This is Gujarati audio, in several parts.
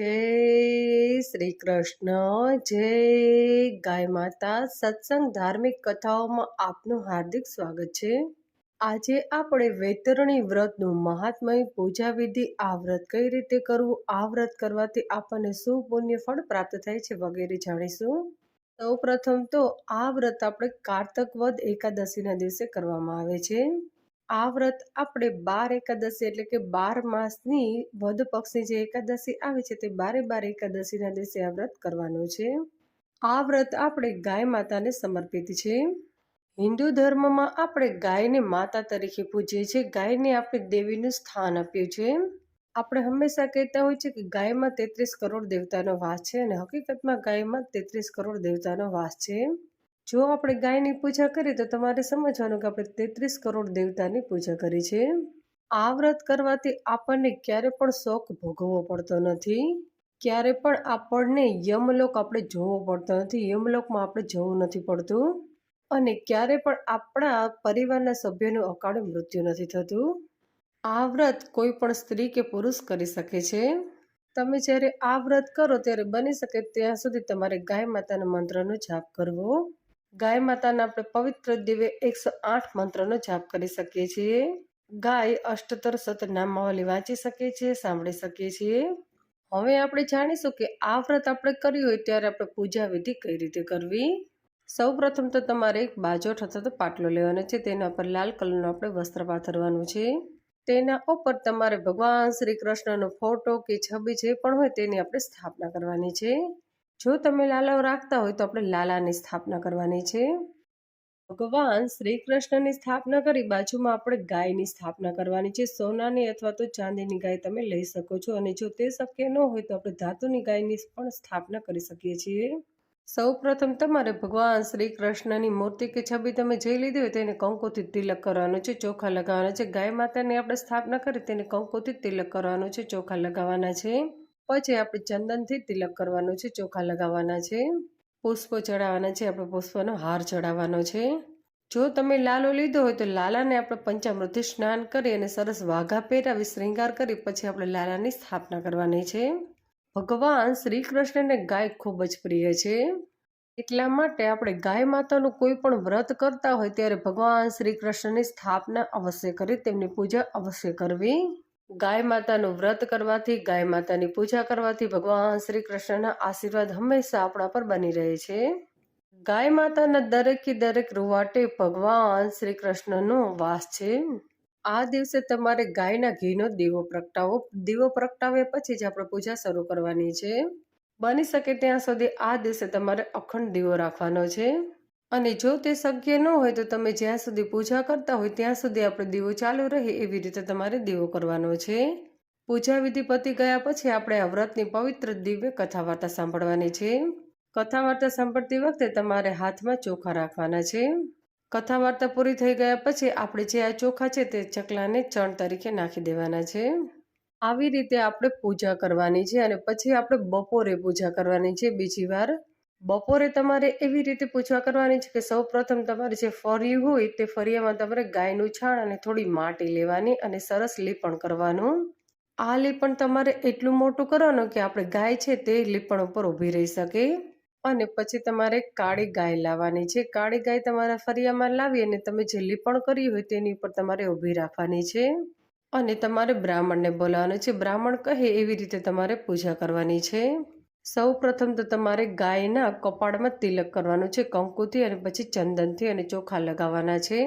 જય શ્રી કૃષ્ણ, જય ગાય માતા. સત્સંગ ધાર્મિક કથાઓમાં આપનું હાર્દિક સ્વાગત છે. આજે આપણે વૈતરણી વ્રતનું મહાત્મય પૂજા વિધિ આ વ્રત કઈ રીતે કરવું, આ વ્રત કરવાથી આપણને શું પુણ્ય ફળ પ્રાપ્ત થાય છે વગેરે જાણીશું. સૌ પ્રથમ તો આ વ્રત આપણે કારતક વદ એકાદશીના દિવસે કરવામાં આવે છે. આ વ્રત આપણે બાર એકાદશી એટલે કે બાર માસની વધ પક્ષની જે એકાદશી આવે છે તે બારે બાર એકાદશીના દિવસે આ વ્રત કરવાનું છે. આ વ્રત આપણે ગાય માતાને સમર્પિત છે. હિન્દુ ધર્મમાં આપણે ગાયને માતા તરીકે પૂજીએ છીએ. ગાયને આપણે દેવીનું સ્થાન આપ્યું છે. આપણે હંમેશા કહેતા હોય છે કે ગાયમાં તેત્રીસ કરોડ દેવતાનો વાસ છે અને હકીકતમાં ગાયમાં તેત્રીસ કરોડ દેવતાનો વાસ છે. જો આપણે ગાયની પૂજા કરીએ તો તમારે સમજવાનું કે આપણે તેત્રીસ કરોડ દેવતાની પૂજા કરી છે. આ વ્રત કરવાથી આપણને ક્યારે પણ શોક ભોગવવો પડતો નથી. ક્યારે પણ આપણને યમલોક આપણે જોવો પડતો નથી. યમલોકમાં આપણે જવું નથી પડતું. અને ક્યારે પણ આપણા પરિવારના સભ્યોનું અકાળે મૃત્યુ નથી થતું. આ વ્રત કોઈ પણ સ્ત્રી કે પુરુષ કરી શકે છે. તમે જ્યારે આ વ્રત કરો ત્યારે બની શકે ત્યાં સુધી તમારે ગાય માતાના મંત્રનો જાપ કરવો. ગાય માતાના આપણે પવિત્ર દિવે એકસો આઠ મંત્રનો જાપ કરી શકીએ છીએ. ગાય અષ્ટતર સત નામાવલી વાંચી શકીએ છીએ સાંભળી શકીએ છીએ હવે આપણે જાણીશું કે આ વ્રત આપણે કર્યું હોય ત્યારે આપણે પૂજા વિધિ કઈ રીતે કરવી? સૌ પ્રથમ તો તમારે એક બાજોઠ અથવા તો પાટલો લેવાનો છે, તેના પર લાલ કલરનું આપણે વસ્ત્ર પાથરવાનું છે. તેના ઉપર તમારે ભગવાન શ્રી કૃષ્ણનો ફોટો કે છબી જે પણ હોય તેની આપણે સ્થાપના કરવાની છે. જો તમે લાલાઓ રાખતા હોય તો આપણે લાલાની સ્થાપના કરવાની છે. ભગવાન શ્રી કૃષ્ણની સ્થાપના કરી બાજુમાં આપણે ગાયની સ્થાપના કરવાની છે. સોનાની અથવા તો ચાંદીની ગાય તમે લઈ શકો છો અને જો તે શક્ય ન હોય તો આપણે ધાતુની ગાયની પણ સ્થાપના કરી શકીએ છીએ. સૌ પ્રથમ તમારે ભગવાન શ્રી કૃષ્ણની મૂર્તિ કે છબી તમે જે લીધી હોય તેને કંકોથી તિલક કરવાનું છે. ચોખા લગાવવાના છે. ગાય માતાની આપણે સ્થાપના કરી તેને કંકોથી તિલક કરવાનું છે. ચોખા લગાવવાના છે. પછી આપણે ચંદનથી તિલક કરવાનું છે, ચોખા લગાવવાના છે, પુષ્પો ચડાવવાના છે, આપણે પુષ્પનો હાર ચડાવવાનો છે. જો તમે લાલો લીધો હોય તો લાલાને આપણે પંચામૃતથી સ્નાન કરી અને સરસ વાઘા પહેરાવી શ્રૃંગાર કરી પછી આપણે લાલાની સ્થાપના કરવાની છે. ભગવાન શ્રી કૃષ્ણને ગાય ખૂબ જ પ્રિય છે. એટલા માટે આપણે ગાય માતાનું કોઈ પણ વ્રત કરતા હોય ત્યારે ભગવાન શ્રી કૃષ્ણની સ્થાપના અવશ્ય કરી, તેમની પૂજા અવશ્ય કરવી. ગાય માતાનું વ્રત કરવાથી, ગાય માતાની પૂજા કરવાથી ભગવાન શ્રી કૃષ્ણના આશીર્વાદ હંમેશા આપણા પર બની રહે છે. ગાય માતાના દરેકે દરેક રૂવાટે ભગવાન શ્રી કૃષ્ણનો વાસ છે. આ દિવસે તમારે ગાયના ઘીનો દીવો પ્રગટાવો, દીવો પ્રગટાવ્યા પછી જ આપણે પૂજા શરૂ કરવાની છે. બની શકે ત્યાં સુધી આ દિવસે તમારે અખંડ દીવો રાખવાનો છે. અને જો તે શક્ય ન હોય તો તમે જ્યાં સુધી પૂજા કરતા હોય ત્યાં સુધી આપણે દીવો ચાલુ રહે એવી રીતે તમારે દીવો કરવાનો છે. પૂજા વિધિ પતી ગયા પછી આપણે આ વ્રતની પવિત્ર દિવ્ય કથા વાર્તા સાંભળવાની છે. કથા વાર્તા સાંભળતી વખતે તમારે હાથમાં ચોખા રાખવાના છે. કથા વાર્તા પૂરી થઈ ગયા પછી આપણે જે આ ચોખા છે તે ચકલાને ચણ તરીકે નાખી દેવાના છે. આવી રીતે આપણે પૂજા કરવાની છે અને પછી આપણે બપોરે પૂજા કરવાની છે બીજી વાર. બપોરે તમારે એવી રીતે પૂછવા કરવાની છે કે સૌ પ્રથમ તમારે જે ફરિયું હોય તે ફરિયામાં તમારે ગાયનું છાણ અને થોડી માટી લેવાની અને સરસ લીપણ કરવાનું. આ લીપણ તમારે એટલું મોટું કરવાનું કે આપણે ગાય છે તે લીપણ ઉપર ઊભી રહી શકે. અને પછી તમારે કાળી ગાય લાવવાની છે. કાળી ગાય તમારા ફરિયામાં લાવી અને તમે જે લીપણ કરી હોય તેની ઉપર તમારે ઊભી રાખવાની છે. અને તમારે બ્રાહ્મણને બોલાવવાનું છે. બ્રાહ્મણ કહે એવી રીતે તમારે પૂજા કરવાની છે. સૌ પ્રથમ તો તમારે ગાયના કપાળમાં તિલક કરવાનું છે, કંકુથી અને પછી ચંદનથી અને ચોખા લગાવવાના છે.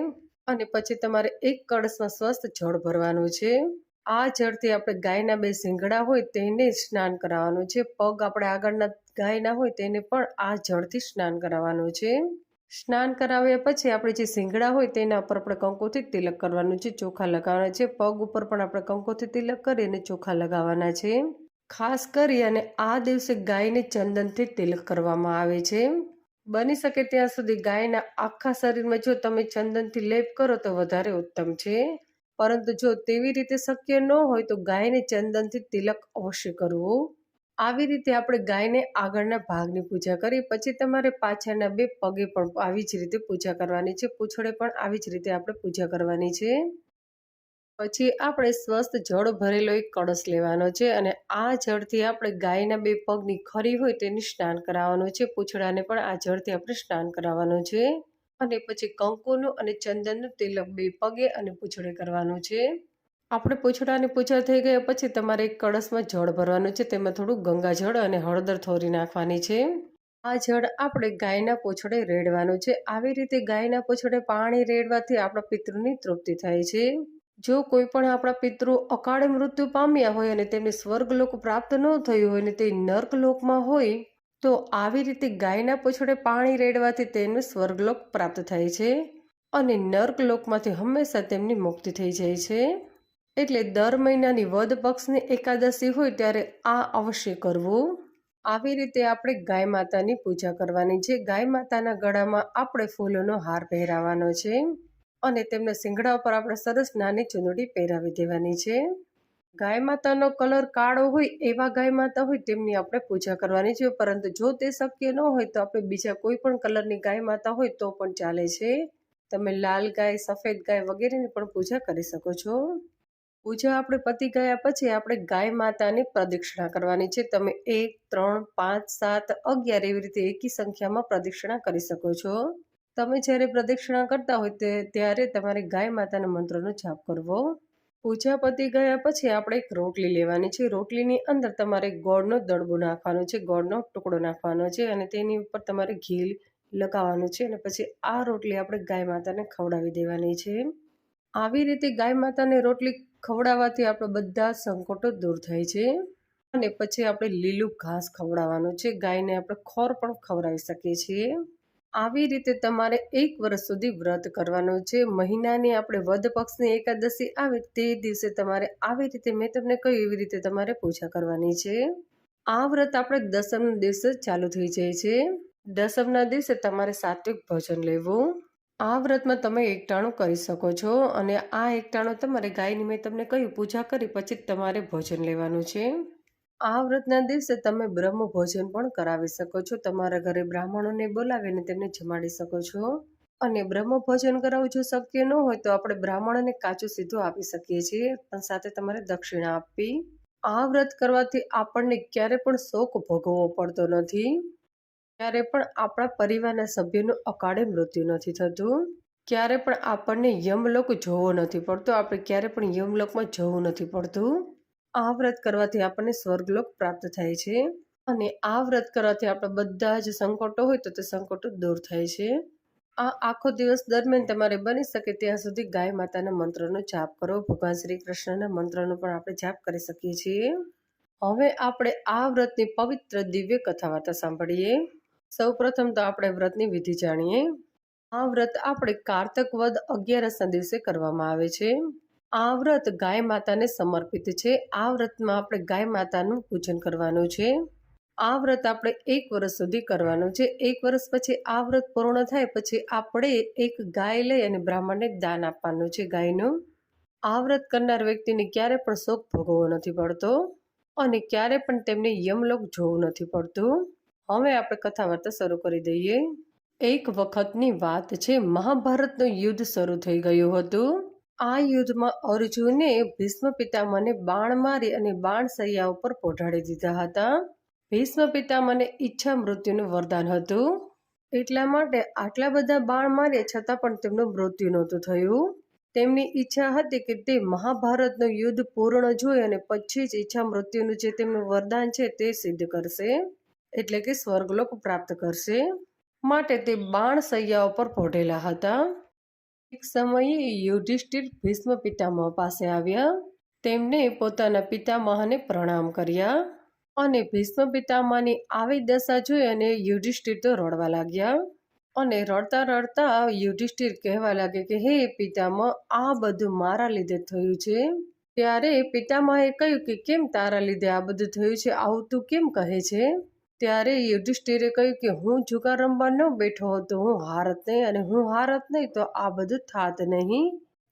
અને પછી તમારે એક કળશમાં સ્વસ્થ જળ ભરવાનું છે. આ જળથી આપણે ગાયના બે શિંગડા હોય તેને સ્નાન કરાવવાનું છે. પગ આપણે આગળના ગાયના હોય તેને પણ આ જળથી સ્નાન કરાવવાનું છે. સ્નાન કરાવ્યા પછી આપણે જે સિંગડા હોય તેના ઉપર આપણે કંકોથી તિલક કરવાનું છે, ચોખા લગાવવાના છે. પગ ઉપર પણ આપણે કંકોથી તિલક કરી અને ચોખા લગાવવાના છે. ખાસ કરી અને આ દિવસે ગાયને ચંદનથી તિલક કરવામાં આવે છે. બની શકે ત્યાં સુધી ગાયના આખા શરીરમાં જો તમે ચંદનથી લેપ કરો તો વધારે ઉત્તમ છે. પરંતુ જો તેવી રીતે શક્ય ન હોય તો ગાયને ચંદનથી તિલક અવશ્ય કરવું. આવી રીતે આપણે ગાયને આગળના ભાગની પૂજા કરી, પછી તમારે પાછળના બે પગે પણ આવી જ રીતે પૂજા કરવાની છે. પૂછડે પણ આવી જ રીતે આપણે પૂજા કરવાની છે. પછી આપણે સ્વસ્થ જળ ભરેલો એક કળશ લેવાનો છે અને આ જળથી આપણે ગાયના બે પગની ખરી હોય તેની સ્નાન કરાવવાનું છે. પૂછડાને પણ આ જળથી આપણે સ્નાન કરાવવાનું છે. અને પછી કંકુનું અને ચંદનનું તિલક બે પગે અને પૂંછડે કરવાનું છે. આપણે પૂછડાની પૂજા થઈ ગયા પછી તમારે એક કળશમાં જળ ભરવાનું છે. તેમાં થોડું ગંગાજળ અને હળદર થોરી નાખવાની છે. આ જળ આપણે ગાયના પૂછડે રેડવાનું છે. આવી રીતે ગાયના પૂછડે પાણી રેડવાથી આપણા પિતૃની તૃપ્તિ થાય છે. જો કોઈ પણ આપણા પિતૃ અકાળે મૃત્યુ પામ્યા હોય અને તેમને સ્વર્ગલોક પ્રાપ્ત ન થયું હોય અને તે નર્કલોકમાં હોય, તો આવી રીતે ગાયના પછડે પાણી રેડવાથી તેમને સ્વર્ગલોક પ્રાપ્ત થાય છે અને નર્કલોકમાંથી હંમેશા તેમની મુક્તિ થઈ જાય છે. એટલે દર મહિનાની વદ પક્ષની એકાદશી હોય ત્યારે આ અવશ્ય કરવું. આવી રીતે આપણે ગાય માતાની પૂજા કરવાની છે. ગાય માતાના ગળામાં આપણે ફૂલોનો હાર પહેરાવાનો છે. અને તેમના શિંગડા ઉપર આપણે સરસ નાની ચૂંદડી પહેરાવી દેવાની છે. ગાય માતાનો કલર કાળો હોય એવા ગાય માતા હોય તેમની આપણે પૂજા કરવાની છે. પરંતુ જો તે શક્ય ન હોય તો આપણે બીજા કોઈ પણ કલરની ગાય માતા હોય તો પણ ચાલે છે. તમે લાલ ગાય, સફેદ ગાય વગેરેની પણ પૂજા કરી શકો છો. પૂજા આપણે પતી ગયા પછી આપણે ગાય માતાની પ્રદક્ષિણા કરવાની છે. તમે એક, ત્રણ, પાંચ, સાત, અગિયાર એવી રીતે એકી સંખ્યામાં પ્રદક્ષિણા કરી શકો છો. તમે જ્યારે પ્રદક્ષિણા કરતા હોય તે, ત્યારે તમારે ગાય માતાના મંત્રનો જાપ કરવો. પૂજા પતી ગયા પછી આપણે એક રોટલી લેવાની છે. રોટલીની અંદર તમારે ગોળનો દડબો નાખવાનો છે, ગોળનો ટુકડો નાખવાનો છે અને તેની ઉપર તમારે ઘી લગાવવાનું છે અને પછી આ રોટલી આપણે ગાય માતાને ખવડાવી દેવાની છે. આવી રીતે ગાય માતાને રોટલી ખવડાવવાથી આપણે બધા સંકટો દૂર થાય છે. અને પછી આપણે લીલું ઘાસ ખવડાવવાનું છે. ગાયને આપણે ખોર પણ ખવડાવી શકીએ છીએ. આવી રીતે તમારે એક વર્ષ સુધી વ્રત કરવાનું છે. મહિનાની આપણે વધ પક્ષની એકાદશી આવે તે દિવસે તમારે આવી રીતે મેં તમને કહ્યું એવી રીતે તમારે પૂજા કરવાની છે. આ વ્રત આપણે દસમના દિવસે ચાલુ થઈ જાય છે. દસમના દિવસે તમારે સાત્વિક ભોજન લેવું. આ વ્રતમાં તમે એકટાણું કરી શકો છો અને આ એકટાણું તમારે ગાયની મેં તમને કહ્યું પૂજા કરી પછી તમારે ભોજન લેવાનું છે. આ વ્રતના દિવસે તમે બ્રહ્મ ભોજન પણ કરાવી શકો છો. તમારા ઘરે બ્રાહ્મણોને બોલાવીને તેમને જમાડી શકો છો. અને બ્રહ્મ ભોજન કરાવવું જો શક્ય ન હોય તો આપણે બ્રાહ્મણને કાચું સીધું આપી શકીએ છીએ, પણ સાથે તમારે દક્ષિણા આપવી. આ વ્રત કરવાથી આપણને ક્યારે પણ શોક ભોગવવો પડતો નથી. ક્યારે પણ આપણા પરિવારના સભ્યનું અકાળે મૃત્યુ નથી થતું. ક્યારે પણ આપણને યમલોક જોવો નથી પડતો. આપણે ક્યારે પણ યમલોકમાં જવું નથી પડતું. આ વ્રત કરવાથી આપણને સ્વર્ગલોક પ્રાપ્ત થાય છે. અને આ વ્રત કરવાથી આપણા બધા જ સંકટો હોય તો તે સંકટો દૂર થાય છે. આ આખો દિવસ દરમિયાન તમારે બની શકે ત્યાં સુધી ગાય માતાના મંત્રનો જાપ કરો. ભગવાન શ્રી કૃષ્ણના મંત્રનો પણ આપણે જાપ કરી શકીએ છીએ. હવે આપણે આ વ્રતની પવિત્ર દિવ્ય કથા વાર્તા સાંભળીએ. સૌ પ્રથમ તો આપણે વ્રતની વિધિ જાણીએ. આ વ્રત આપણે કારતક વદ અગિયારસના દિવસે કરવામાં આવે છે. આ વ્રત ગાય માતાને સમર્પિત છે. આ વ્રતમાં આપણે ગાય માતાનું પૂજન કરવાનું છે. આ વ્રત આપણે એક વર્ષ સુધી કરવાનું છે. એક વર્ષ પછી આ વ્રત પૂર્ણ થાય પછી આપણે એક ગાય લઈ અને બ્રાહ્મણને દાન આપવાનું છે ગાયનું. આ વ્રત કરનાર વ્યક્તિને ક્યારે પણ શોક ભોગવવો નથી પડતો અને ક્યારે પણ તેમને યમલોક જોવું નથી પડતું. હવે આપણે કથા વાર્તા શરૂ કરી દઈએ. એક વખતની વાત છે. મહાભારતનું યુદ્ધ શરૂ થઈ ગયું હતું. આ યુદ્ધમાં અર્જુને ભીષ્મ પિતામહને બાણ મારી અને બાણ સૈયા ઉપર પોઢાડી દીધા હતા. ભીષ્મ પિતામહને ઈચ્છા મૃત્યુનું વરદાન હતું. એટલા માટે આટલા બધા બાણ માર્યા છતાં પણ તેમનું મૃત્યુ નહોતું થયું. તેમની ઈચ્છા હતી કે તે મહાભારતનું યુદ્ધ પૂર્ણ જોઈ અને પછી જ ઈચ્છા મૃત્યુનું જે તેમનું વરદાન છે તે સિદ્ધ કરશે, એટલે કે સ્વર્ગલોક પ્રાપ્ત કરશે. માટે તે બાણ સૈયા ઉપર પોઢેલા હતા. એક સમયે યુધિષ્ઠિર ભીષ્મ પિતામહ પાસે આવ્યા. તેમને પોતાના પિતામહને પ્રણામ કર્યા અને ભીષ્મ પિતામહની આવી દશા જોઈ અને યુધિષ્ઠિર તો રડવા લાગ્યા. અને રડતા રડતા યુધિષ્ઠિર કહેવા લાગે કે, હે પિતામહ, આ બધું મારા લીધે થયું છે. ત્યારે પિતામહે કહ્યું કે, કેમ તારા લીધે આ બધું થયું છે? આવું તું કેમ કહે છે? ત્યારે યુધિષ્ઠિરે કહ્યું કે હું જુગાર રમવા ન બેઠો હતો, હું હારત નહીં અને હું હારત નહીં તો આ બધું થાત નહીં.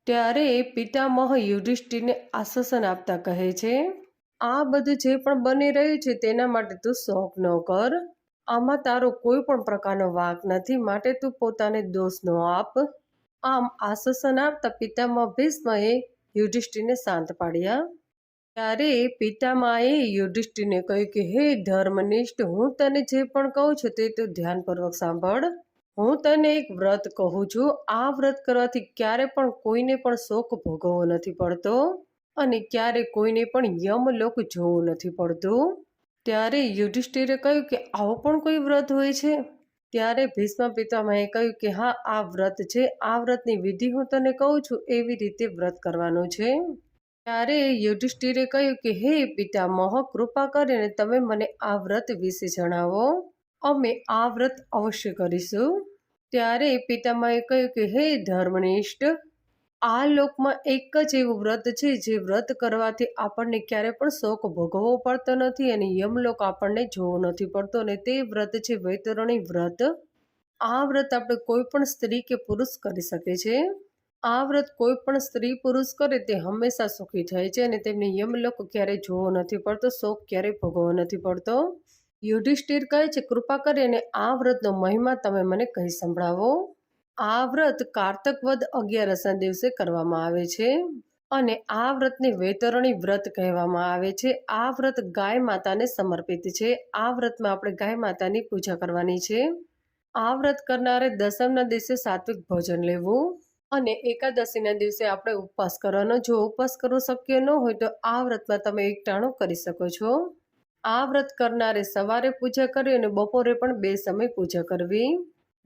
ત્યારે પિતામહ યુધિષ્ઠિરને આશ્વાસન આપતા કહે છે, આ બધું જે પણ બની રહ્યું છે તેના માટે તું શોખ ન કર. આમાં તારો કોઈ પણ પ્રકારનો વાંક નથી, માટે તું પોતાને દોષ ન આપ. આમ આશ્વાસન આપતા પિતામહ ભીષ્મએ યુધિષ્ઠિરને શાંત પાડ્યા. ત્યારે પિતામાએ યુધિષ્ઠિરને કહ્યું કે, હે ધર્મનિષ્ઠ, હું તને જે પણ કહું છું તે તો ધ્યાનપૂર્વક સાંભળ. હું તને એક વ્રત કહું છું. આ વ્રત કરવાથી ક્યારે પણ કોઈને પણ શોક ભોગવવો નથી પડતો અને ક્યારે કોઈને પણ યમલોક જોવું નથી પડતું. ત્યારે યુધિષ્ઠિરે કહ્યું કે, આવું પણ કોઈ વ્રત હોય છે? ત્યારે ભીષ્મ પિતામહે કહ્યું કે, હા, આ વ્રત છે. આ વ્રતની વિધિ હું તને કહું છું. એવી રીતે વ્રત કરવાનું છે. ત્યારે યુધિષ્ઠિરે કહ્યું કે, હે પિતામહ કૃપા કરીને તમે મને આ વ્રત વિશે જણાવો. અમે આ વ્રત અવશ્ય કરીશું. ત્યારે પિતામહે કહ્યું કે, હે ધર્મનિષ્ઠ, આ લોકમાં એક જ એવું વ્રત છે, જે વ્રત કરવાથી આપણને ક્યારે પણ શોક ભોગવવો પડતો નથી અને યમલોક આપણને જોવો નથી પડતો અને તે વ્રત છે વૈતરણી વ્રત. આ વ્રત આપણે કોઈ પણ સ્ત્રી કે પુરુષ કરી શકે છે. આ વ્રત કોઈ પણ સ્ત્રી પુરુષ કરે તે હંમેશા સુખી થાય છે અને તેમને યમલોક ક્યારેય જોવો નથી પડતો, શોક ક્યારેય ભોગવવો નથી પડતો. યુધિષ્ઠિર કહે છે, કૃપા કરીને આ વ્રતનો મહિમા તમે મને કહી સંભળાવો. આ વ્રત કારતક વદ અગિયારસના દિવસે કરવામાં આવે છે અને આ વ્રતને વૈતરણી વ્રત કહેવામાં આવે છે. આ વ્રત ગાય માતાને સમર્પિત છે. આ વ્રતમાં આપણે ગાય માતાની પૂજા કરવાની છે. આ વ્રત કરનારે દસમના દિવસે સાત્વિક ભોજન લેવું. અને એકાદશીના દિવસે આપણે ઉપવાસ કરવાનો, જો ઉપવાસ કરવો શક્ય ન હોય તો આ વ્રતમાં તમે એકટાણું કરી શકો છો. આ વ્રત કરનારે સવારે પૂજા કરવી અને બપોરે પણ બે સમય પૂજા કરવી.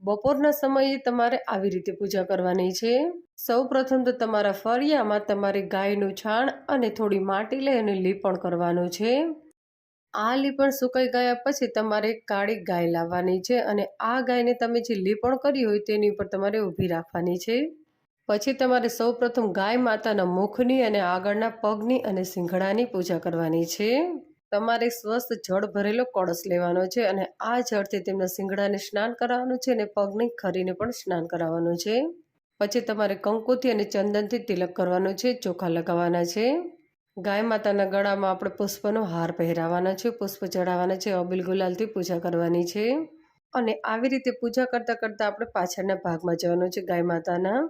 બપોરના સમયે તમારે આવી રીતે પૂજા કરવાની છે. સૌ પ્રથમ તો તમારા ફળિયામાં તમારે ગાયનું છાણ અને થોડી માટી લઈ અને લીપણ કરવાનું છે. આ લીપણ સુકાઈ ગયા પછી તમારે કાળી ગાય લાવવાની છે અને આ ગાયને તમે જે લીપણ કરી હોય તેની ઉપર તમારે ઊભી રાખવાની છે. પછી તમારે સૌ પ્રથમ ગાય માતાના મુખની અને આગળના પગની અને સિંઘડાની પૂજા કરવાની છે. તમારે સ્વસ્થ જળ ભરેલો કળશ લેવાનો છે અને આ જળથી તેમના શિંગડાને સ્નાન કરાવવાનું છે અને પગની ખરીને પણ સ્નાન કરાવવાનું છે. પછી તમારે કંકુથી અને ચંદનથી તિલક કરવાનું છે, ચોખા લગાવવાના છે. ગાય માતાના ગળામાં આપણે પુષ્પનો હાર પહેરાવાના છે, પુષ્પ ચઢાવવાના છે, અબિલ ગુલાલથી પૂજા કરવાની છે. અને આવી રીતે પૂજા કરતાં કરતાં આપણે પાછળના ભાગમાં જવાનું છે ગાય માતાના.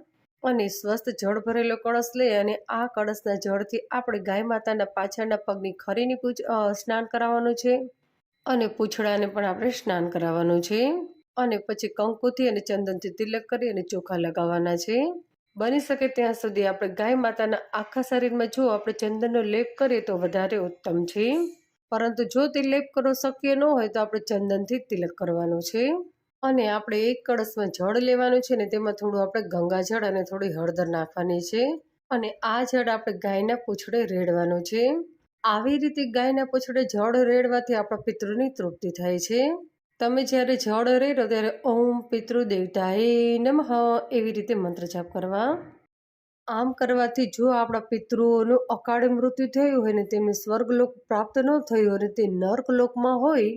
અને સ્વસ્થ જળ ભરેલો કળશ લઈ અને આ કળશના જળથી આપણે ગાય માતાના પાછળના પગની ખરીની પૂજ સ્નાન કરાવવાનું છે. અને પૂંછડાને પણ આપણે સ્નાન કરાવવાનું છે. અને પછી કંકુથી અને ચંદનથી તિલક કરી અને ચોખા લગાવવાના છે. બની શકે ત્યાં સુધી આપણે ગાય માતાના આખા શરીરમાં જો આપણે ચંદનનો લેપ કરીએ તો વધારે ઉત્તમ છે. પરંતુ જો તે લેપ કરવો શક્ય ન હોય તો આપણે ચંદનથી તિલક કરવાનું છે. અને આપણે એક કળશમાં જળ લેવાનું છે ને તેમાં થોડું આપણે ગંગાજળ અને થોડી હળદર નાખવાની છે. અને આ જળ આપણે ગાયના પૂંછડે રેડવાનું છે. આવી રીતે ગાયના પૂંછડે જળ રેડવાથી આપણા પિતૃની તૃપ્તિ થાય છે. તમે જ્યારે જળ રેડો ત્યારે ઓમ પિતૃ દેવતાએ નમઃ એવી રીતે મંત્ર જાપ કરવા. આમ કરવાથી જો આપણા પિતૃઓનું અકાળે મૃત્યુ થયું હોય ને તેમને સ્વર્ગલોક પ્રાપ્ત ન થયું અને તે નર્કલોકમાં હોય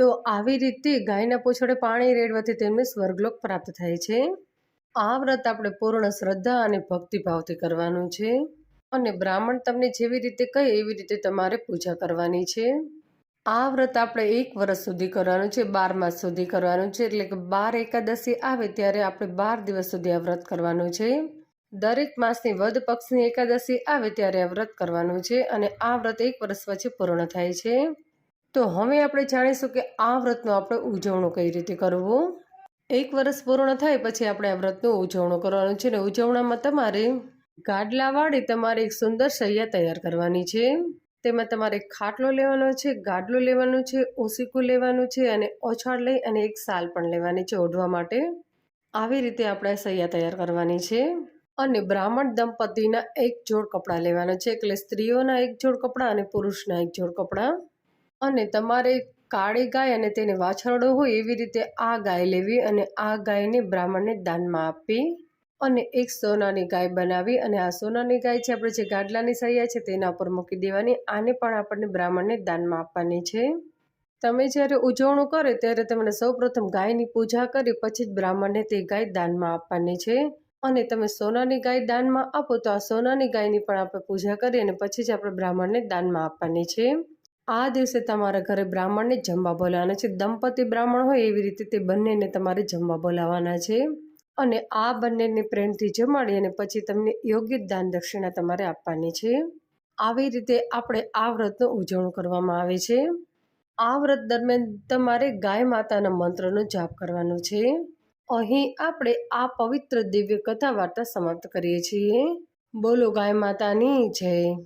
તો આવી રીતે ગાયના પૂંછડે પાણી રેડવાથી તેમને સ્વર્ગલોક પ્રાપ્ત થાય છે. આ વ્રત આપણે પૂર્ણ શ્રદ્ધા અને ભક્તિભાવથી કરવાનું છે અને બ્રાહ્મણ તમને જેવી રીતે કહે એવી રીતે તમારે પૂજા કરવાની છે. આ વ્રત આપણે એક વર્ષ સુધી કરવાનું છે, બાર માસ સુધી કરવાનું છે, એટલે કે બાર એકાદશી આવે ત્યારે આપણે બાર દિવસ સુધી આ વ્રત કરવાનું છે. દરેક માસની વધ પક્ષની એકાદશી આવે ત્યારે આ વ્રત કરવાનું છે અને આ વ્રત એક વર્ષ પછી પૂર્ણ થાય છે. તો હવે આપણે જાણીશું કે આ વ્રતનું આપણે ઉજવણું કઈ રીતે કરવું? એક વર્ષ પૂર્ણ થાય પછી આપણે આ વ્રતનું ઉજવણું કરવાનું છે ને ઉજવણામાં તમારે ગાડલા વાળી તમારે એક સુંદર શૈયા તૈયાર કરવાની છે. તેમાં તમારે ખાટલો લેવાનો છે, ગાડલો લેવાનું છે ઓસીકું લેવાનું છે અને ઓછાળ લઈ અને એક સાલ પણ લેવાની છે ઓઢવા માટે. આવી રીતે આપણે સૈયા તૈયાર કરવાની છે. અને બ્રાહ્મણ દંપતીના એક જોડ કપડાં લેવાના છે, એટલે સ્ત્રીઓના એક જોડ કપડાં અને પુરુષના એક જોડ કપડાં. અને તમારે કાળી ગાય અને તેને વાછરડો હોય એવી રીતે આ ગાય લેવી અને આ ગાયને બ્રાહ્મણને દાનમાં આપી અને એક સોનાની ગાય બનાવી અને આ સોનાની ગાય છે આપણે જે ગાડલાની સૈયા છે તેના ઉપર મૂકી દેવાની. આને પણ આપણને બ્રાહ્મણને દાનમાં આપવાની છે. તમે જ્યારે ઉજવણું કરે ત્યારે તમને સૌપ્રથમ ગાયની પૂજા કરી પછી જ બ્રાહ્મણને તે ગાય દાનમાં આપવાની છે. અને તમે સોનાની ગાય દાનમાં આપો તો આ સોનાની ગાયની પણ આપણે પૂજા કરી અને પછી જ આપણે બ્રાહ્મણને દાનમાં આપવાની છે. આ દિવસે તમારા ઘરે બ્રાહ્મણને જમવા બોલાવવાના છે. દંપતી બ્રાહ્મણ હોય એવી રીતે તે બંનેને તમારે જમવા બોલાવવાના છે. અને આ બંનેને પ્રેમથી જમાડી અને પછી તમને યોગ્ય દાન દક્ષિણા તમારે આપવાની છે. આવી રીતે આપણે આ વ્રતનું ઉજવણું કરવામાં આવે છે. આ વ્રત દરમિયાન તમારે ગાય માતાના મંત્રનો જાપ કરવાનો છે. અહીં આપણે આ પવિત્ર દિવ્ય કથા વાર્તા સમાપ્ત કરીએ છીએ. બોલો ગાય માતાની જય.